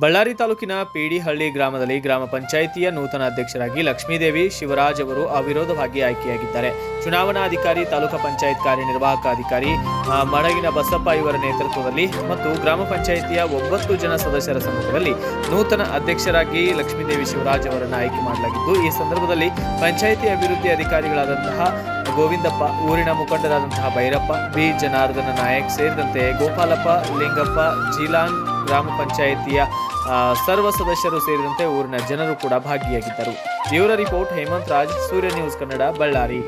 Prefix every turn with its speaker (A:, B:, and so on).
A: ಬಳ್ಳಾರಿ ತಾಲೂಕಿನ ಪೇಡಿಹಳ್ಳಿ ಗ್ರಾಮದಲ್ಲಿ ಗ್ರಾಮ ಪಂಚಾಯಿತಿಯ ನೂತನ ಅಧ್ಯಕ್ಷರಾಗಿ ಲಕ್ಷ್ಮೀದೇವಿ ಶಿವರಾಜ್ ಅವರು ಅವಿರೋಧವಾಗಿ ಆಯ್ಕೆಯಾಗಿದ್ದಾರೆ. ಚುನಾವಣಾಧಿಕಾರಿ, ತಾಲೂಕು ಪಂಚಾಯತ್ ಕಾರ್ಯನಿರ್ವಾಹಕ ಅಧಿಕಾರಿ ಮಡಗಿನ ಬಸಪ್ಪ ಇವರ ನೇತೃತ್ವದಲ್ಲಿ ಮತ್ತು ಗ್ರಾಮ ಪಂಚಾಯಿತಿಯ ಒಂಬತ್ತು ಜನ ಸದಸ್ಯರ ಸಮ್ಮುಖದಲ್ಲಿ ನೂತನ ಅಧ್ಯಕ್ಷರಾಗಿ ಲಕ್ಷ್ಮೀದೇವಿ ಶಿವರಾಜ್ ಅವರನ್ನು ಆಯ್ಕೆ ಮಾಡಲಾಗಿದ್ದು, ಈ ಸಂದರ್ಭದಲ್ಲಿ ಪಂಚಾಯಿತಿ ಅಭಿವೃದ್ಧಿ ಅಧಿಕಾರಿಗಳಾದಂತಹ ಗೋವಿಂದಪ್ಪ, ಊರಿನ ಮುಖಂಡರಾದಂತಹ ಭೈರಪ್ಪ, ಬಿ. ಜನಾರ್ದನ ನಾಯಕ್ ಸೇರಿದಂತೆ ಗೋಪಾಲಪ್ಪ, ಲಿಂಗಪ್ಪ, ಜೀಲಾನ್ ಗ್ರಾಮ ಪಂಚಾಯಿತಿಯ ಸರ್ವ ಸದಸ್ಯರು ಸೇರಿದಂತೆ ಊರಿನ ಜನರು ಕೂಡ ಭಾಗಿಯಾಗಿದ್ದರು. ಇವರ ರಿಪೋರ್ಟ್ ಹೇಮಂತ್ ರಾಜ್, ಸೂರ್ಯ ನ್ಯೂಸ್ ಕನ್ನಡ, ಬಳ್ಳಾರಿ.